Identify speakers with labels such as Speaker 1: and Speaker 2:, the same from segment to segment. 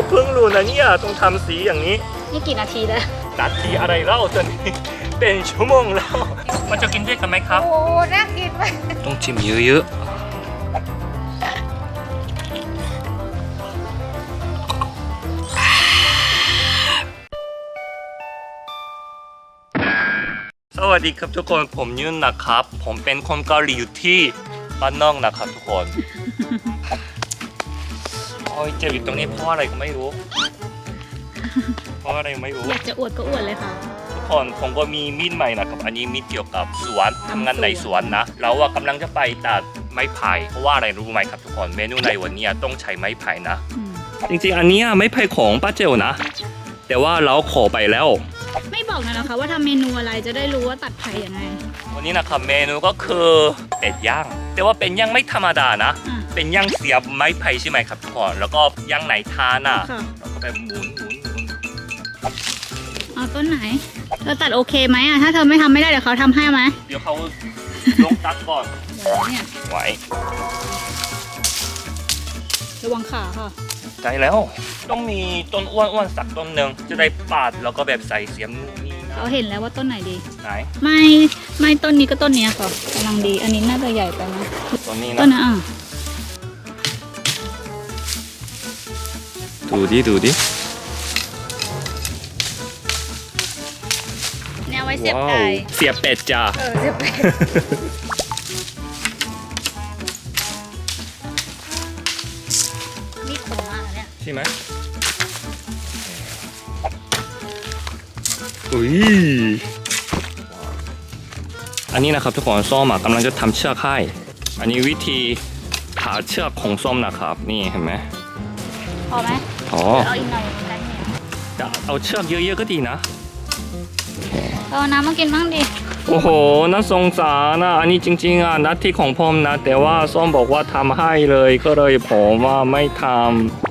Speaker 1: ก็เพิ่งรู้นะเนี่ยต้องทำสีอย่างนี้
Speaker 2: นี่กี่นาทีแล้ว
Speaker 1: นาทีอะไรเล่าจนนี้เป็นชั่วโมงแล้วมันจะกินด้วยกันไหมครับ
Speaker 2: โอ้น่ากินไหม
Speaker 1: ต้องชิมเยอะๆสวัสดีครับทุกคนผมยุ่นนะครับ ผมเป็นคนเกาหลีอยู่ที่บ้านนอกนะครับทุกคนโอ้ ยเจ็บอยู่ตรงนี้เพราะอะไรก็ไม่รู้ เพราะอะไรไม่รู้
Speaker 2: อยากจะอวดก็อวดเลยค่ะ
Speaker 1: ทุกคนผมก็มีมีดใหม่นะครับอันนี้มีดเกี่ยวกับสวนทำงานในสวนนะ เราอะกำลังจะไปตัดไม้ไผ่เพราะว่าอะไรรู้ไหมครับทุกคนเมนูในวันนี้ต้องใช้ไม้ไผ่นะ
Speaker 2: อืม
Speaker 1: จริงๆ อันเนี้ยไม้ไผ่ของป้าเจลนะ แต่ว่าเราขอไปแล้ว
Speaker 2: ไม่บอกนะนะคะว่าทำเมนูอะไรจะได้รู้ว่าตัดไผ่ยังไง
Speaker 1: วันนี้นะครับเมนูก็คือเป็ดย่าง แต่ว่าเป็นย่างไม่ธรรมดานะ
Speaker 2: อะ
Speaker 1: เป็นย่างเสียบไม้ไผ่ใช่ไหมครับทุกคนแล้วก็ย่างไหนทานอะ
Speaker 2: ค่ะ
Speaker 1: แล้วก็แบบหมุนหมุนหมุน
Speaker 2: เอาต้นไหน เธอตัดโอเคไหมอะ ถ้าเธอไม่ทำไม่ได้เดี๋ยวเขาทำให้ไหม
Speaker 1: เดี๋ยวเขาลงตักก่อน
Speaker 2: เดี๋ยวเนี่ย
Speaker 1: ไว้
Speaker 2: ระวังขาค่ะ
Speaker 1: ได้แล้ว ต้องมีต้นอ้วนๆสักต้นหนึ่งจะได้ปาดแล้วก็แบบใส่เสียมนู่นนี่นะ
Speaker 2: เขาเห็นแล้วว่าต้นไหนดี
Speaker 1: ไหน
Speaker 2: ไม่ไม่ต้นนี้ก็ต้นเนี้ยค่ะกำลังดี อันนี้น่าจะใหญ่ไปนะ
Speaker 1: ต้นนี้
Speaker 2: ต้น
Speaker 1: นะ
Speaker 2: นะอะ
Speaker 1: ดูดิดูดิ
Speaker 2: เนี่ยไว้เสียบ
Speaker 1: ว้า
Speaker 2: ไก่
Speaker 1: วเสียบเป็ดจ้า
Speaker 2: เออเสียบไก่มีดคมมากอะเนี่ย
Speaker 1: ใช่ไหม อุ้ยอันนี้นะครับทุกคนส้มอะกำลังจะทำเชือกให้อันนี้วิธีหาเชือกของส้มนะครับ นี่เห็นไหม
Speaker 2: พอไหม
Speaker 1: อ๋อ
Speaker 2: เอาอีกหน่อยอีกหน่อย
Speaker 1: จะเอาเชือกเยอะๆก็ดีนะ
Speaker 2: เอาน้ำมากินบ้างดิ
Speaker 1: โอ้โหน่าสงสารนะอันนี้จริงๆอะหนัดที่ของผมนะ แต่ว่าส้มบอกว่าทำให้เลยก็เลยผมว่าไม่ทำ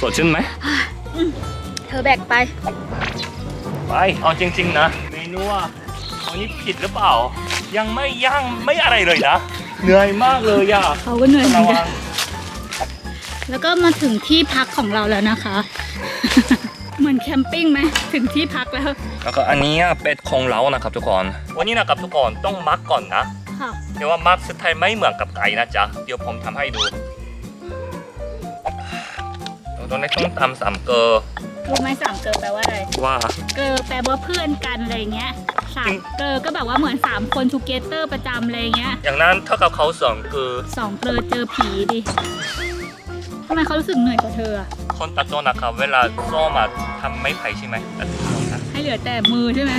Speaker 1: สดชื่นไหม
Speaker 2: เธอแบกไป
Speaker 1: ไป เอาจริง ๆ นะ เมนูอะอันนี้ผิดหรือเปล่า ยังไม่ย่างไม่อะไรเลยนะ เหนื่อยมากเลยอะ
Speaker 2: เขาก็เหนื่อยเหมื
Speaker 1: ระ
Speaker 2: อนกั
Speaker 1: วันง
Speaker 2: แล้วก็มาถึงที่พักของเราแล้วนะคะ เหมือนแคมปิ้งไหมถึงที่พักแล้ว
Speaker 1: แล้วก็อันนี้อะเป็ดของเรานะครับทุกคน วันนี้นะครับทุกคนต้องมักก่อนนะ
Speaker 2: ค่ะ
Speaker 1: แต่ว่ามักสไตล์ไม่เหมือนกับไก่นะจ๊ะ เดี๋ยวผมทำให้ดู ตอนนี้ต้องทำสามเกลอ
Speaker 2: รู้ไหมสามเกลอแปลว่าอะไร
Speaker 1: ว่า
Speaker 2: เกลอแปลว่าเพื่อนกันอะไรเงี้ยสา
Speaker 1: จริ
Speaker 2: ม
Speaker 1: ง
Speaker 2: เกลอก็แบบว่าเหมือนสามคนทูเกเตอร์ประจำอะไรเงี้ย
Speaker 1: อย่างนั้นเท่ากับเขาสองคือ
Speaker 2: สองเกลอเจอผีดิทำไมเขารู้สึกเหนื่อยกว่าเธออะ
Speaker 1: คนตัดต้นนะครับเวลาส้มมาทำไม่ไผ่ใช่ไหมตัดต้นนะ
Speaker 2: ให้เหลือแต่มือใช่ไหม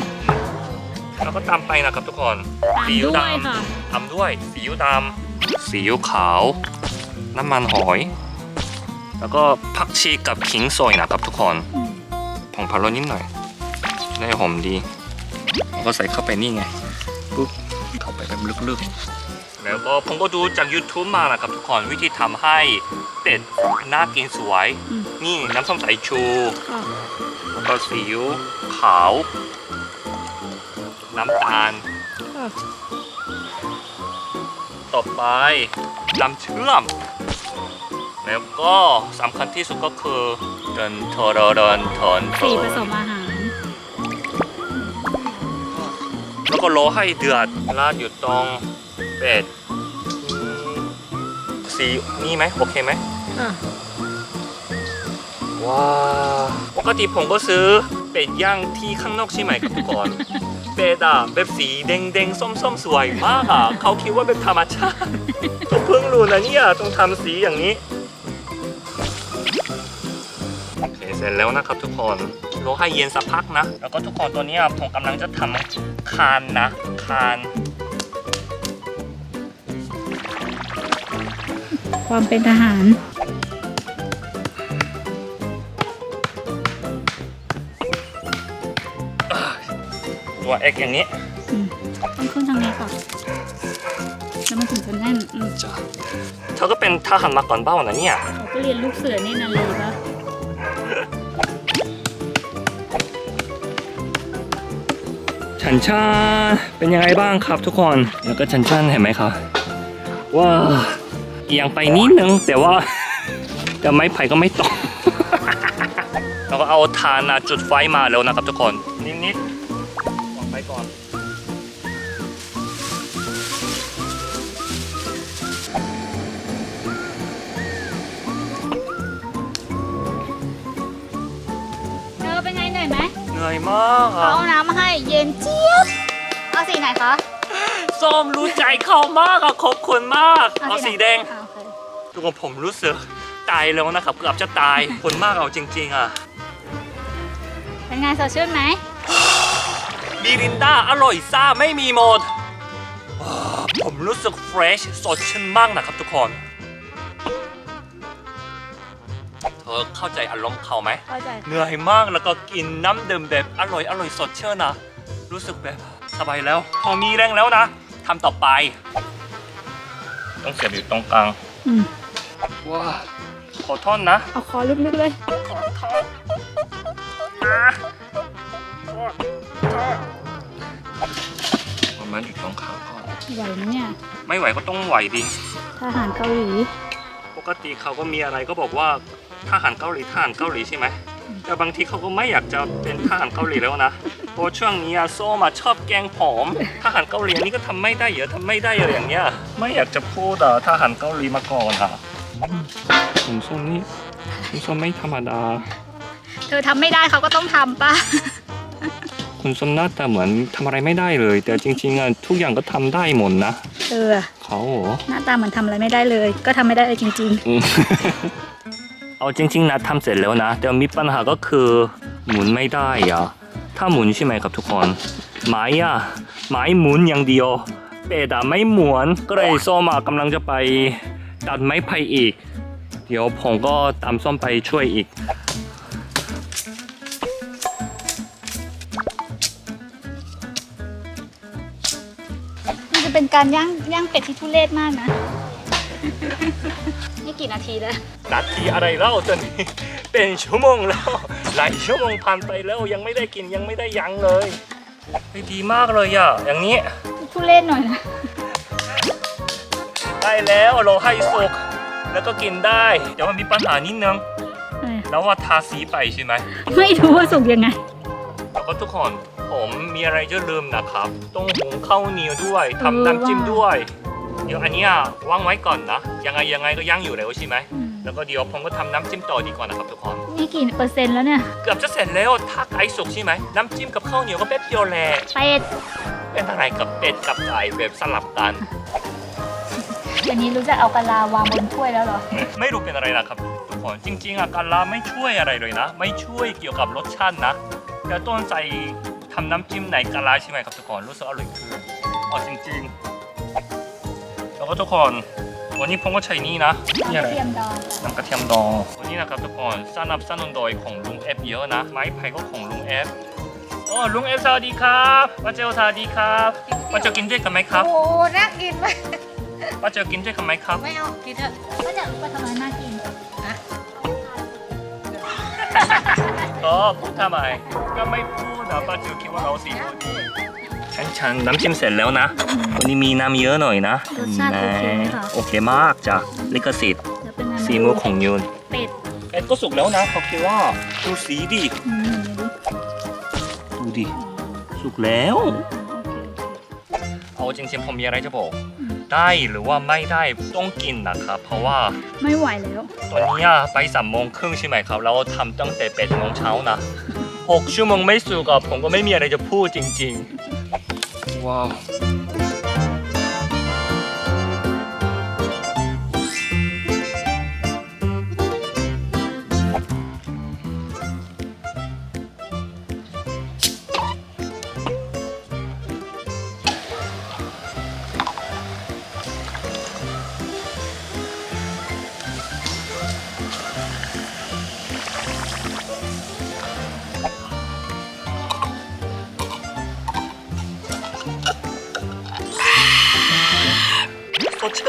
Speaker 1: แล้วก็ตามไปนะครับทุกคน
Speaker 2: ตาม
Speaker 1: ซีอิ๊ว
Speaker 2: ด้วย
Speaker 1: ดำ
Speaker 2: ค่ะ
Speaker 1: ทำด้วยซีอิ๊วดำซีอิ๊วขาว น้ำมันหอย แล้วก็ผักชีกับขิงซอยนะครับทุกคน
Speaker 2: อืม
Speaker 1: ผงพะโล้นิดหน่อย ได้หอมดีแล้วก็ใส่เข้าไปนี่ไงปุ๊บเข้าไปแบบลึกๆ แล้วก็ผมก็ดูจาก YouTube มานะครับทุกคนวิธีทำให้เป็ดน่ากินสวย
Speaker 2: อืม
Speaker 1: นี่น้ำส้มสายชู
Speaker 2: ค่ะ
Speaker 1: แล้วก็ซีอิ๊วขาว น้ำตาล
Speaker 2: ค่ะ
Speaker 1: ต่อไปน้ำเชื่อม แล้วก็สำคัญที่สุดก็คือเดินโทรเดินเถิน
Speaker 2: สีผสมอาหาร
Speaker 1: แล้วก็รอให้เดือดราดอยู่ตรงเป็ดสีนี่ไหมโอเคไหม
Speaker 2: ค่ะ
Speaker 1: ว้าวปกติผมก็ซื้อเป็ดย่างที่ข้างนอกใช่ไหมครับทุกคน เป็ดอะแบบสีแดงแดงๆส้มส้มๆสวยมากอะเขาคิดว่าเป็นธรรมชาติก็เพิ่งรู้นะเนี่ยต้องทำสีอย่างนี้ โอเคเสร็จแล้วนะครับทุกคนรอให้เย็นสักพักนะ แล้วก็ทุกคนตัวเนี้ยผมกำลังจะทำคานนะ คาน
Speaker 2: ความเป็นทหาร
Speaker 1: ตัวเอ็กอย่างนี้
Speaker 2: อืมต้องขึ้นทางนี้ค่ะแล้วมันถึงจะแน่นอืม
Speaker 1: จ้ะเธอก็เป็นทหารมาก่อนเบ้านะเนี่ย
Speaker 2: เขาก็เรียนลูกเสือนี่นาลีปะ
Speaker 1: ฉันชาเป็นยังไงบ้างครับทุกคนแล้วก็ฉันชันเห็นไหมครับว้าวเอียงไปนิดนึงแต่ว่าแต่ไม้ไผ่ก็ไม่ตรงเราก็เอาทานอะจุดไฟมาแล้วนะครับทุกคนนิดๆวางไปก่อน
Speaker 2: เธอเป็นไงเหนื่อยไหม
Speaker 1: เหนื่อยมากอะ
Speaker 2: เขาเอาน้ำมาให้ เย็นเจี๊ยบ เอาสีไหนคะ
Speaker 1: ส้มรู้ใจเขามากอะขอบคุณมาก เอาสีแดง
Speaker 2: อะโอเค
Speaker 1: ทุกคนผมรู้สึกตายแล้วนะครับเกือบจะตายขอบคนมากเอาจริง ๆอะ
Speaker 2: เป็นไงสดชื่นไหม
Speaker 1: บีรินด้าอร่อยซ่าไม่มีหมดว้าวผมรู้สึกเฟรชสดชื่นมากนะครับทุกคนเธอเข้าใจอารมณ์เขาไหม
Speaker 2: เข้าใจ
Speaker 1: เหนื่อยมากแล้วก็กินน้ำดื่มแบบอร่อยอร่อยสดชื่นนะ รู้สึกแบบสบายแล้ว พอมีแรงแล้วนะทำต่อไป ต้องเสียบอยู่ตรงกลาง
Speaker 2: อืม
Speaker 1: ว้าขอโทษนะ
Speaker 2: เอาคอลึกๆเลย
Speaker 1: ขอโทษนะโทษโทษประมาณอยู่ตรงขาก่อน
Speaker 2: ไหวไหมเนี่ย
Speaker 1: ไม่ไหวก็ต้องไหวดิ
Speaker 2: ทหารเกาหลี
Speaker 1: ปกติเขาก็มีอะไรก็บอกว่าทหารเกาหลีทหารเกาหลีใช่ไหม แต่บางทีเขาก็ไม่อยากจะเป็นทหารเกาหลีแล้วนะเพราะช่วงนี้อะโซมาชอบแกล้งผอมทหารเกาหลีอันนี้ก็ทำไม่ได้เยอะทำไม่ได้เยอะอย่างเงี้ย ไม่อยากจะพูดอะทหารเกาหลีมาก่อนอะคุณส้มนี่คุณส้มไม่ธรรมดา
Speaker 2: เธอทำไม่ได้เขาก็ต้องทำป่ะ
Speaker 1: คุณส้มหน้าตาเหมือนทำอะไรไม่ได้เลย แต่จริงๆอะทุกอย่างก็ทำได้หมดนะ
Speaker 2: เออ
Speaker 1: เขาเหรอ
Speaker 2: หน้าตาเหมือนทำอะไรไม่ได้เลย ก็ทำไม่ได้เลยจริง
Speaker 1: อืม เอาจริง ๆนะทำเสร็จแล้วนะ แต่มีปัญหาก็คือหมุนไม่ได้อะถ้าหมุนใช่ไหมครับทุกคนไม้อะไม้หมุนอย่างเดียวเป็ดอะไม่หมุนก็เลยส้มอะกำลังจะไปตัดไม้ไผ่อีก เดี๋ยวผมก็ตามส้มไปช่วยอีก
Speaker 2: มันจะเป็นการย่างย่างเป็ดที่ทุเรศมากนะ นี่กี่นาทีแล้ว
Speaker 1: นาทีอะไรเล่าจนเป็นชั่วโมงแล้วหลายชั่วโมงผ่านไปแล้วยังไม่ได้กินยังไม่ได้ยั้งเลยเฮ้ยดีมากเลยอะอย่างนี้
Speaker 2: ทุเรศหน่อยนะ
Speaker 1: ได้แล้วเราให้สุกแล้วก็กินได้แต่ว่ามีปัญหานิดนึง
Speaker 2: เออ
Speaker 1: แล้วว่าทาสีไปใช่ไหม
Speaker 2: ไม่รู้ว่าสุกยังไง
Speaker 1: แล้วก็ทุกคนผมมีอะไรจะลืมนะครับ ต้องหุงข้าวเหนียวด้วยทำน้ำจิ้มด้วย เดี๋ยวอันเนี้ยวางไว้ก่อนนะ ยังไงยังไงก็ย่างอยู่แล้วใช่ไหม
Speaker 2: อืม
Speaker 1: แล้วก็เดี๋ยวผมก็ทำน้ำจิ้มต่อดีกว่านะครับทุกคน
Speaker 2: นี่กี่เปอร์เซ็นต์แล้วเนี่ย
Speaker 1: เกือบจะเสร็จแล้วถ้าไก่สุกใช่ไหม น้ำจิ้มกับข้าวเหนียวก็แป๊บเดียวแหละ
Speaker 2: เป็ด
Speaker 1: เป็นอะไรกับเป็ดกับไก่แบบสลับกัน
Speaker 2: อันนี้รู้จักเอากะลาวางบนถ้วยแล้วเหรอ
Speaker 1: ไม่รู้เป็นอะไรนะครับทุกคน จริง ๆอะการลาไม่ช่วยอะไรเลยนะ ไม่ช่วยเกี่ยวกับรสชาตินะ แต่ต้นใส่ทำน้ำจิ้มในกะลาใช่ไหมครับทุกคน รู้สึกอร่อยขึ้นอ๋อจริง ๆ แล้วก็ทุกคนวันนี้ผมก็ใช้นี่นะนี่อะไร
Speaker 2: เตรียมดอง
Speaker 1: น้ำกระเทียมดองวันนี้นะครับทุกคนสนับสนุนโดยของลุงเอฟเยอะนะ ไม้ไผ่ก็ของลุงเอฟโอ้ลุงเอฟสวัสดีครับป้าเจลสวัสดีครับป้าเจลกินด้วยกันไหมครับ
Speaker 3: โอ้น่ากินไหม
Speaker 1: ป้าเจลกินด้วยกันไหมครับ
Speaker 3: ไม่เอากินเถอะ
Speaker 2: ก็จะไปทำไมน่ากิน
Speaker 1: ก็พูดทำไมก็ไม่พูดนะป้าจิวคิดว่าเราสีพูดดี ฉันฉันน้ำจิ้มเสร็จแล้วนะวันนี้มีน้ำเยอะหน่อยนะ
Speaker 2: รสชาติโอเคไหมคะ
Speaker 1: โอเคมากจ้ะลิขสิทธิ์
Speaker 2: แล้วเป็นไง
Speaker 1: สีมือของยูน
Speaker 2: เป็ด
Speaker 1: เป็ดก็สุกแล้วนะเขาคิดว่าดูสีดิ
Speaker 2: อืมเดี๋ยวดิ
Speaker 1: ดูดิสุกแล้ว
Speaker 2: โอเค
Speaker 1: เอาจริงๆผมมีอะไรจะบอก ได้หรือว่าไม่ได้ต้องกินนะครับเพราะว่า
Speaker 2: ไม่ไหวแล้ว
Speaker 1: ตอนนี้ไปสามโมงครึ่งใช่ไหมครับเราทำตั้งแต่แปดโมงเช้านะหกชั่วโมงไม่สุกอะผมก็ไม่มีอะไรจะพูดจริง ๆ ว้า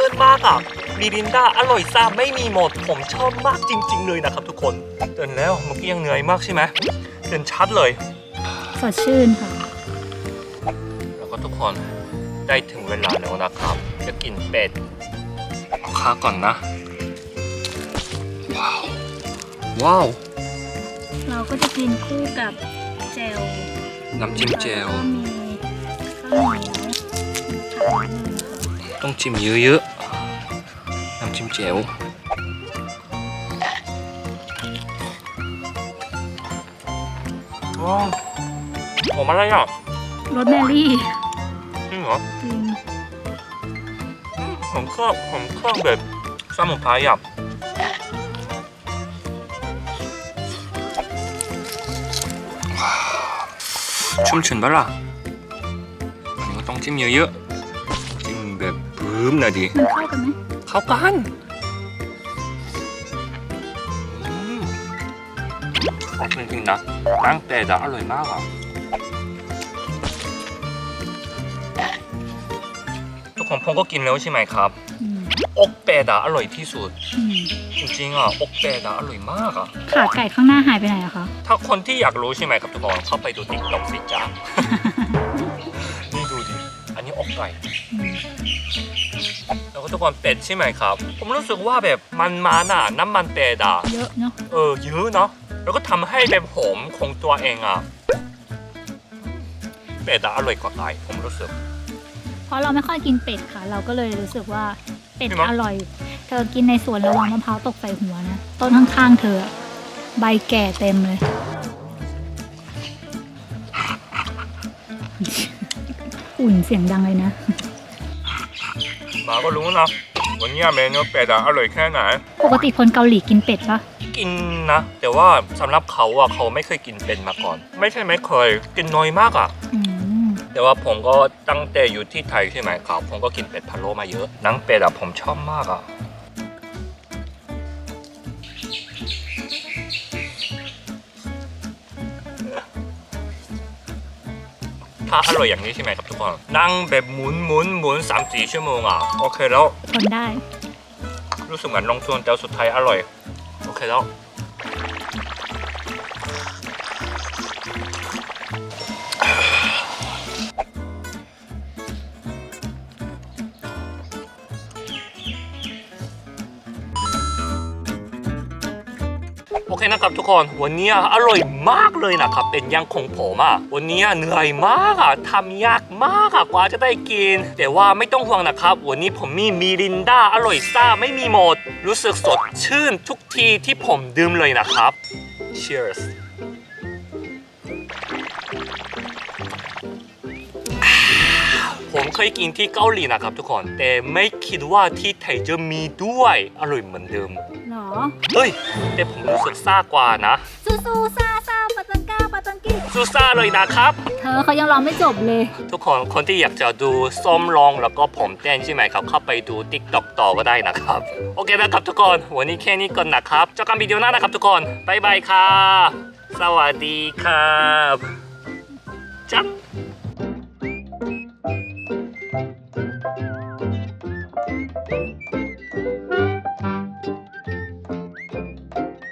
Speaker 1: วสดชื่นมากอะมีรินดาอร่อยซ่าไม่มีหมด ผมชอบมากจริง ๆ เลยนะครับทุกคนตื่นแล้วเมื่อกี้ยังเหนื่อยมากใช่ไหมตื่นชัดเลย
Speaker 2: สดชื่นค่ะ
Speaker 1: แล้วก็ทุกคนได้ถึงเวลาแล้วนะครับ จะกินเป็ดค้าก่อนนะ ว้าว ว้าว
Speaker 2: เราก็จะกินคู่กับเจล
Speaker 1: น้ำจิ้มเจล
Speaker 2: แล้วก็มีข้าวเหนียวผักนิดนึงค่ะ
Speaker 1: ต้องจิ้มเยอะๆน้ำจิ้ม เจลว้าวหอมอะไรอะ
Speaker 2: รสแมรี่
Speaker 1: จริงเหรอ
Speaker 2: จริง
Speaker 1: ผมชอบผมชอบแบบสมุนไพรอะชุ่มชื้นปะล่ะอันนี้ก็ต้องจิ้มเยอะๆจิ้มแบบปื้มหน่อยดิ
Speaker 2: มันเข้ากันไหม
Speaker 1: เข้ากัน จริงๆนะตั้งแต่จะอร่อยมากอะทุกคนผมก็กินแล้วใช่ไหมครับ
Speaker 2: อืม
Speaker 1: อกเป็ดอะอร่อยที่สุด
Speaker 2: อืม
Speaker 1: จริงๆอะอกเป็ดอะอร่อยมากอะ
Speaker 2: ขาไก่ข้างหน้าหายไปไหนอะคะ
Speaker 1: ถ้าคนที่อยากรู้ใช่ไหมครับทุกคนเข้าไปดูติ๊กต็อกสิจ้านี่ดูดิอันนี้อกไก่
Speaker 2: อืม
Speaker 1: แล้วก็ทุกคนเป็ดใช่ไหมครับ ผมรู้สึกว่าแบบมันมันอะน้ำมันเป็ดอะ
Speaker 2: เยอะเนาะ
Speaker 1: เออเยอะเนาะ แล้วก็ทำให้แบบหอมของตัวเองอะเป็ดอะอร่อยกว่าไก่ผมรู้สึก
Speaker 2: เพราะเราไม่ค่อยกินเป็ดค่ะ เราก็เลยรู้สึกว่าเป็ด
Speaker 1: ใช่ไหม
Speaker 2: อร่อย เธอกินในสวนระวังมะพร้าวตกใส่หัวนะ ต้นข้างๆเธออะใบแก่เต็มเลย อุ่นเสียงดังเลยนะ
Speaker 1: มาก็รู้นะวันนี้เมนูเป็ดอะอร่อยแค่ไหน
Speaker 2: ปกติคนเกาหลีกินเป็ดปะ
Speaker 1: กินนะ แต่ว่าสำหรับเขาอะเขาไม่เคยกินเป็นมาก่อน ไม่ใช่ไม่เคย กินน้อยมากอะ
Speaker 2: อืม
Speaker 1: แต่ว่าผมก็ตั้งแต่อยู่ที่ไทยใช่ไหมครับ ผมก็กินเป็ดพะโล้มาเยอะหนังเป็ดอะผมชอบมากอะถ้าอร่อยอย่างนี้ใช่ไหมครับทุกคน นั่งแบบหมุนหมุนหมุนสามสี่ชั่วโมงอะโอเคแล้ว
Speaker 2: ทนได้
Speaker 1: รู้สึกเหมือนลงทุนแต่สุดท้ายอร่อย โอเนะครับทุกคน วันนี้อร่อยมากเลยนะครับ เป็นย่างของผมอะ วันนี้เหนื่อยมากอะทำยากมากอะกว่าจะได้กิน แต่ว่าไม่ต้องห่วงนะครับ วันนี้ผมมีมิรินดาอร่อยซ่าไม่มีหมด รู้สึกสดชื่นทุกทีที่ผมดื่มเลยนะครับ Cheers ผมเคยกินที่เกาหลีนะครับทุกคน แต่ไม่คิดว่าที่ไทยจะมีด้วย อร่อยเหมือนเดิม
Speaker 2: อ
Speaker 1: เฮ้ยแต่ผมรู้สึกซ่ากว่านะ
Speaker 2: ซูซูซาซาปาตังก้าปาตังกี้
Speaker 1: ซูซ่าเลยนะครับ
Speaker 2: เธอเขายังร้องไม่จบเลย
Speaker 1: ทุกคนคนที่อยากจะดูส้มลองแล้วก็ผมเต้นใช่ไหมครับเข้าไปดู TikTok ต่อก็ได้นะครับ โอเคนะครับทุกคนวันนี้แค่นี้ก่อนนะครับเจอกันวิดีโอหน้านะครับ ทุกคนบ๊ายบายครับสวัสดีครับจับ